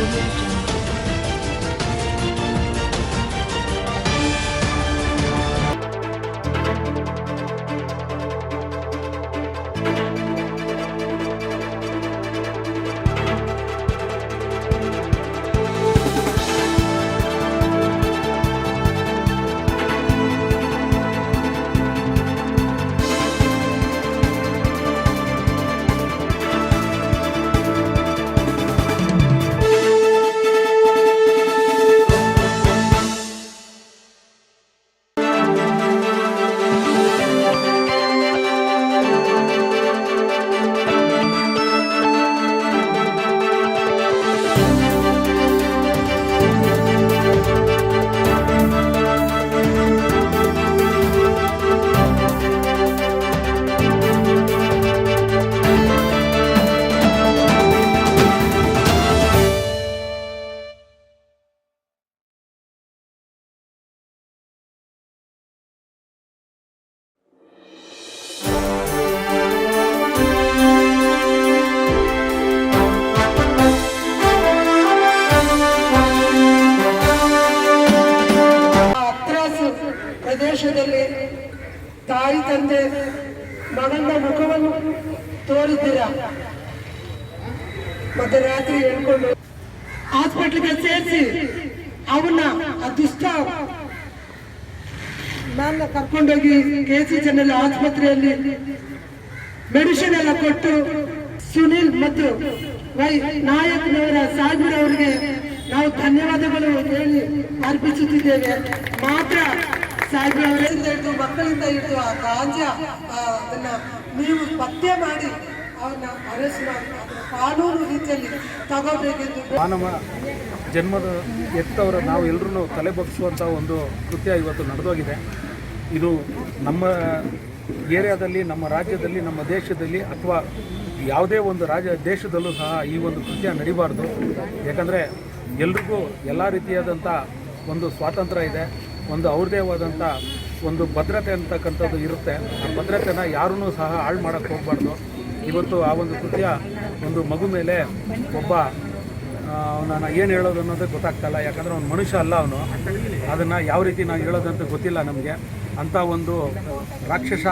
Absolute ಮಗನ ಮುಖವನ್ನು ತೋರಿದ್ದೀರ? ಮತ್ತೆ ರಾತ್ರಿ ಹೇಳ್ಕೊಂಡು ಹಾಸ್ಪಿಟ್ಲಿಗೆ ಸೇರಿಸಿ ಅವನ್ನ ದುಷ್ಟ ನನ್ನ ಕರ್ಕೊಂಡೋಗಿ ಕೆ ಸಿ ಜನರಲ್ ಆಸ್ಪತ್ರೆಯಲ್ಲಿ ಮೆಡಿಸಿನ್ ಎಲ್ಲ ಕೊಟ್ಟು ಸುನಿಲ್ ಮತ್ತು ವೈ ನಾಯಕ್ನವರ ಸಾಗರ್ ಅವರಿಗೆ ನಾವು ಧನ್ಯವಾದಗಳು ಹೇಳಿ ಅರ್ಪಿಸುತ್ತಿದ್ದೇವೆ. ಮಾತ್ರ ಸಾಹೇಬ್ರವರಿಂದ ಹಿಡಿದು ಮಕ್ಕಳಿಂದ ಹಿಡಿದು ಆ ಗಾಂಜಾ ಅದನ್ನ ನೀವು ಪತ್ತೆ ಮಾಡಿ ಅವನ್ನ ಅರೆಸ್ಟ್ ಮಾಡಿ. ಕಾನೂನು ರೀತಿಯಲ್ಲಿ ತಗೋಬೇಕೆಂದು ಮಾನವ ಜನ್ಮದ ಎತ್ತವರ ನಾವು ಎಲ್ಲರೂ ತಲೆ ಬಗ್ಗಿಸುವಂಥ ಒಂದು ಕೃತ್ಯ ಇವತ್ತು ನಡೆದೋಗಿದೆ. ಇದು ನಮ್ಮ ಏರಿಯಾದಲ್ಲಿ ನಮ್ಮ ರಾಜ್ಯದಲ್ಲಿ ನಮ್ಮ ದೇಶದಲ್ಲಿ ಅಥವಾ ಯಾವುದೇ ಒಂದು ರಾಜ್ಯ ದೇಶದಲ್ಲೂ ಸಹ ಈ ಒಂದು ಕೃತ್ಯ ನಡಿಬಾರ್ದು. ಯಾಕಂದರೆ ಎಲ್ರಿಗೂ ಎಲ್ಲ ರೀತಿಯಾದಂಥ ಒಂದು ಸ್ವಾತಂತ್ರ್ಯ ಇದೆ. ಒಂದು ಅವ್ರದೇ ಆದಂಥ ಒಂದು ಭದ್ರತೆ ಅಂತಕ್ಕಂಥದ್ದು ಇರುತ್ತೆ. ಆ ಭದ್ರತೆನ ಯಾರೂ ಸಹ ಹಾಳು ಮಾಡೋಕ್ಕೆ ಹೋಗಬಾರ್ದು. ಇವತ್ತು ಆ ಒಂದು ಕೃತ್ಯ ಒಂದು ಮಗು ಮೇಲೆ ಒಬ್ಬ ನಾನು ಏನು ಹೇಳೋದು ಅನ್ನೋದೇ ಗೊತ್ತಾಗ್ತಲ್ಲ ಯಾಕಂದರೆ ಅವ್ನು ಮನುಷ್ಯ ಅಲ್ಲ ಅವನು. ಅದನ್ನು ಯಾವ ರೀತಿ ನಾನು ಹೇಳೋದಂತ ಗೊತ್ತಿಲ್ಲ ನಮಗೆ. ಅಂಥ ಒಂದು ರಾಕ್ಷಸ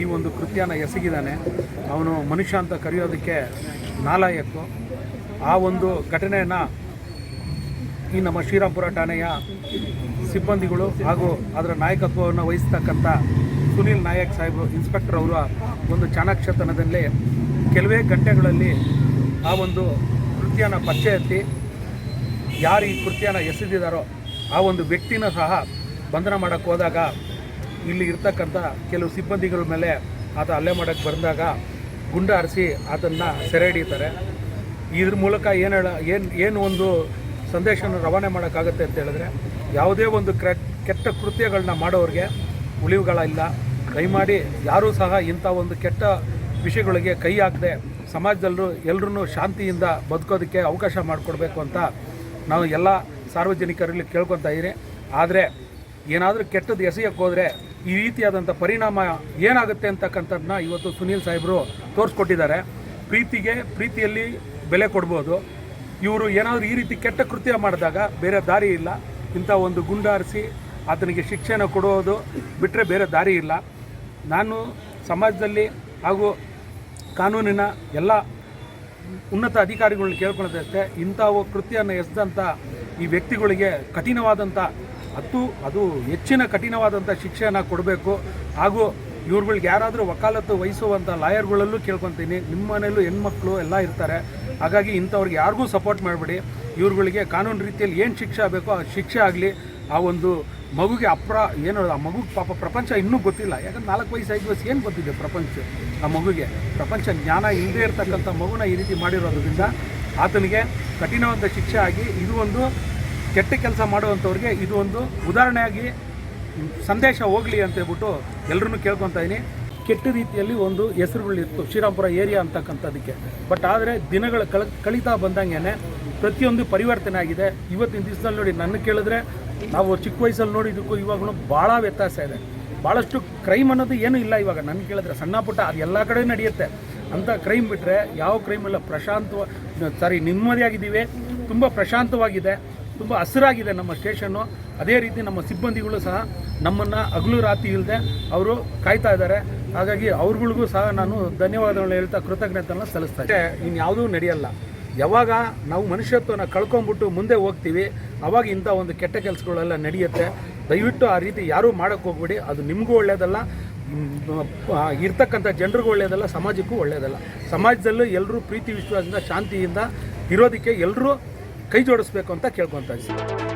ಈ ಒಂದು ಕೃತ್ಯನ ಎಸಗಿದ್ದಾನೆ ಅವನು ಮನುಷ್ಯ ಅಂತ ಕರೆಯೋದಕ್ಕೆ ನಾಲಾಯಕ್ಕು ಆ ಒಂದು ಘಟನೆಯನ್ನು ಈ ನಮ್ಮ ಶ್ರೀರಾಂಪುರ ಠಾಣೆಯ ಸಿಬ್ಬಂದಿಗಳು ಹಾಗೂ ಅದರ ನಾಯಕತ್ವವನ್ನು ವಹಿಸ್ತಕ್ಕಂಥ ಸುನೀಲ್ ನಾಯಕ್ ಸಾಹೇಬರು ಇನ್ಸ್ಪೆಕ್ಟರ್ ಅವರ ಒಂದು ಚಾಣಾಕ್ಷತನದಲ್ಲಿ ಕೆಲವೇ ಗಂಟೆಗಳಲ್ಲಿ ಆ ಒಂದು ಕೃತ್ಯನ ಪಚ್ಚೆ ಎತ್ತಿ ಯಾರು ಈ ಕೃತ್ಯನ ಎಸೆದಿದ್ದಾರೋ ಆ ಒಂದು ವ್ಯಕ್ತಿನ ಸಹ ಬಂಧನ ಮಾಡೋಕ್ಕೆ ಹೋದಾಗ ಇಲ್ಲಿ ಇರ್ತಕ್ಕಂಥ ಕೆಲವು ಸಿಬ್ಬಂದಿಗಳ ಮೇಲೆ ಆತ ಹಲ್ಲೆ ಮಾಡೋಕ್ಕೆ ಬಂದಾಗ ಗುಂಡ ಹರಿಸಿ ಅದನ್ನು ಸೆರೆ ಹಿಡಿತಾರೆ. ಇದ್ರ ಮೂಲಕ ಏನು ಏನು ಏನು ಒಂದು ಸಂದೇಶನ ರವಾನೆ ಮಾಡೋಕ್ಕಾಗತ್ತೆ ಅಂತ ಹೇಳಿದ್ರೆ ಯಾವುದೇ ಒಂದು ಕ್ರ, ಕೆಟ್ಟ ಕೃತ್ಯಗಳನ್ನ ಮಾಡೋರಿಗೆ ಉಳಿವುಗಳ ಇಲ್ಲ ದಯಮಾಡಿ ಯಾರೂ ಸಹ ಇಂಥ ಒಂದು ಕೆಟ್ಟ ವಿಷಯಗಳಿಗೆ ಕೈ ಹಾಕದೆ ಸಮಾಜದಲ್ಲೂ ಎಲ್ಲರೂ ಶಾಂತಿಯಿಂದ ಬದುಕೋದಕ್ಕೆ ಅವಕಾಶ ಮಾಡಿಕೊಡ್ಬೇಕು ಅಂತ ನಾವು ಎಲ್ಲ ಸಾರ್ವಜನಿಕರಲ್ಲಿ ಕೇಳ್ಕೊತಾ ಇದ್ದೀನಿ ಆದರೆ ಏನಾದರೂ ಕೆಟ್ಟದ್ದು ಎಸೆಯಕ್ಕೆ ಹೋದರೆ ಈ ರೀತಿಯಾದಂಥ ಪರಿಣಾಮ ಏನಾಗುತ್ತೆ ಅಂತಕ್ಕಂಥದ್ದನ್ನ ಇವತ್ತು ಸುನೀಲ್ ಸಾಹೇಬರು ತೋರಿಸ್ಕೊಟ್ಟಿದ್ದಾರೆ. ಪ್ರೀತಿಗೆ, ಪ್ರೀತಿಯಲ್ಲಿ ಬೆಲೆ ಕೊಡ್ಬೋದು. ಇವರು ಏನಾದರೂ ಈ ರೀತಿ ಕೆಟ್ಟ ಕೃತ್ಯ ಮಾಡಿದಾಗ ಬೇರೆ ದಾರಿ ಇಲ್ಲ. ಇಂಥ ಒಂದು ಗುಂಡಾರಿಸಿ ಆತನಿಗೆ ಶಿಕ್ಷೆನ ಕೊಡೋದು ಬಿಟ್ಟರೆ ಬೇರೆ ದಾರಿ ಇಲ್ಲ. ನಾನು ಸಮಾಜದಲ್ಲಿ ಹಾಗೂ ಕಾನೂನಿನ ಎಲ್ಲ ಉನ್ನತ ಅಧಿಕಾರಿಗಳನ್ನ ಕೇಳ್ಕೊಳ್ಳೋದಷ್ಟೇ ಇಂಥ ಕೃತ್ಯನ ಎಸೆದಂಥ ಈ ವ್ಯಕ್ತಿಗಳಿಗೆ ಕಠಿಣವಾದಂಥ ಅದು ಅದು ಹೆಚ್ಚಿನ ಕಠಿಣವಾದಂಥ ಶಿಕ್ಷೆಯನ್ನು ಕೊಡಬೇಕು. ಹಾಗೂ ಇವ್ರುಗಳಿಗೆ ಯಾರಾದರೂ ವಕಾಲತ್ತು ವಹಿಸುವಂಥ ಲಾಯರ್ಗಳಲ್ಲೂ ಕೇಳ್ಕೊತೀನಿ. ನಿಮ್ಮ ಮನೆಯಲ್ಲೂ ಹೆಣ್ಮಕ್ಳು ಎಲ್ಲ ಇರ್ತಾರೆ. ಹಾಗಾಗಿ ಇಂಥವ್ರಿಗೆ ಯಾರಿಗೂ ಸಪೋರ್ಟ್ ಮಾಡಬೇಡಿ. ಇವ್ರುಗಳಿಗೆ ಕಾನೂನು ರೀತಿಯಲ್ಲಿ ಏನು ಶಿಕ್ಷೆ ಆಗಬೇಕು ಆ ಶಿಕ್ಷೆ ಆಗಲಿ, ಆ ಒಂದು ಮಗುಗೆ ಅಪ್ರ ಏನು ಆ ಮಗು ಪಾಪ ಪ್ರಪಂಚ ಇನ್ನೂ ಗೊತ್ತಿಲ್ಲ. ಯಾಕಂದ್ರೆ ನಾಲ್ಕು ವಯಸ್ಸು, ಐದು ವಯಸ್ಸು ಏನು ಗೊತ್ತಿದೆ ಪ್ರಪಂಚ, ಆ ಮಗುಗೆ? ಪ್ರಪಂಚ ಜ್ಞಾನ ಇಲ್ಲದೇ ಇರತಕ್ಕಂಥ ಮಗುನ ಈ ರೀತಿ ಮಾಡಿರೋದ್ರಿಂದ ಆತನಿಗೆ ಕಠಿಣವಾದ ಶಿಕ್ಷೆ ಆಗಿ ಇದು ಒಂದು ಕೆಟ್ಟ ಕೆಲಸ ಮಾಡುವಂಥವ್ರಿಗೆ ಇದು ಒಂದು ಉದಾಹರಣೆಯಾಗಿ ಸಂದೇಶ ಹೋಗಲಿ ಅಂತ ಹೇಳ್ಬಿಟ್ಟು ಎಲ್ಲರನ್ನೂ ಕೇಳ್ಕೊತಾ ಇದ್ದೀನಿ ಕೆಟ್ಟ ರೀತಿಯಲ್ಲಿ ಒಂದು ಹೆಸರುಗಳಿತ್ತು ಶ್ರೀರಾಮ್ಪುರ ಏರಿಯಾ ಅಂತಕ್ಕಂಥದ್ದಕ್ಕೆ. ಬಟ್ ಆದರೆ ದಿನಗಳ ಕಳ, ಕಳೀತಾ ಬಂದಂಗೆ ಪ್ರತಿಯೊಂದು ಪರಿವರ್ತನೆ ಆಗಿದೆ. ಇವತ್ತಿನ ದಿವಸದಲ್ಲಿ ನೋಡಿ ನನ್ನ ಕೇಳಿದ್ರೆ ನಾವು ಚಿಕ್ಕ ವಯಸ್ಸಲ್ಲಿ ನೋಡಿದ್ದಕ್ಕೂ ಇವಾಗಲೂ ಭಾಳ ವ್ಯತ್ಯಾಸ ಇದೆ. ಭಾಳಷ್ಟು ಕ್ರೈಮ್ ಅನ್ನೋದು ಏನೂ ಇಲ್ಲ ಇವಾಗ. ನನ್ನ ಕೇಳಿದ್ರೆ ಸಣ್ಣ ಪುಟ್ಟ ಅದು ಎಲ್ಲ ಕಡೆ ನಡೆಯುತ್ತೆ. ಅಂಥ ಕ್ರೈಮ್ ಬಿಟ್ಟರೆ ಯಾವ ಕ್ರೈಮ್ ಇಲ್ಲ. ಪ್ರಶಾಂತ ಸಾರಿ, ನೆಮ್ಮದಿಯಾಗಿದ್ದೀವಿ. ತುಂಬ ಪ್ರಶಾಂತವಾಗಿದೆ. ತುಂಬ ಹಸಿರಾಗಿದೆ ನಮ್ಮ ಸ್ಟೇಷನ್ನು. ಅದೇ ರೀತಿ ನಮ್ಮ ಸಿಬ್ಬಂದಿಗಳು ಸಹ ನಮ್ಮನ್ನು ಹಗಲು ರಾತ್ರಿ ಇಲ್ಲದೆ ಅವರು ಕಾಯ್ತಾ ಇದ್ದಾರೆ. ಹಾಗಾಗಿ ಅವ್ರಗಳಿಗೂ ಸಹ ನಾನು ಧನ್ಯವಾದಗಳನ್ನ ಹೇಳ್ತಾ ಕೃತಜ್ಞತೆಯನ್ನು ಸಲ್ಲಿಸ್ತಾ ಇದ್ದೆ ಇನ್ಯಾವುದೂ ನಡೆಯಲ್ಲ. ಯಾವಾಗ ನಾವು ಮನುಷ್ಯತ್ವನ ಕಳ್ಕೊಂಬಿಟ್ಟು ಮುಂದೆ ಹೋಗ್ತೀವಿ, ಅವಾಗ ಇಂಥ ಒಂದು ಕೆಟ್ಟ ಕೆಲಸಗಳೆಲ್ಲ ನಡೆಯುತ್ತೆ. ದಯವಿಟ್ಟು ಆ ರೀತಿ ಯಾರೂ ಮಾಡೋಕ್ಕೆ ಹೋಗ್ಬೇಡಿ. ಅದು ನಿಮಗೂ ಒಳ್ಳೆಯದಲ್ಲ ಇರ್ತಕ್ಕಂಥ ಜನರಿಗೂ ಒಳ್ಳೆಯದಲ್ಲ ಸಮಾಜಕ್ಕೂ ಒಳ್ಳೆಯದಲ್ಲ ಸಮಾಜದಲ್ಲೂ ಎಲ್ಲರೂ ಪ್ರೀತಿ, ವಿಶ್ವಾಸದಿಂದ, ಶಾಂತಿಯಿಂದ ಇರೋದಕ್ಕೆ ಎಲ್ಲರೂ ಕೈ ಜೋಡಿಸ್ಬೇಕು ಅಂತ ಕೇಳ್ಕೊತಾ ಇದ್ದೀನಿ.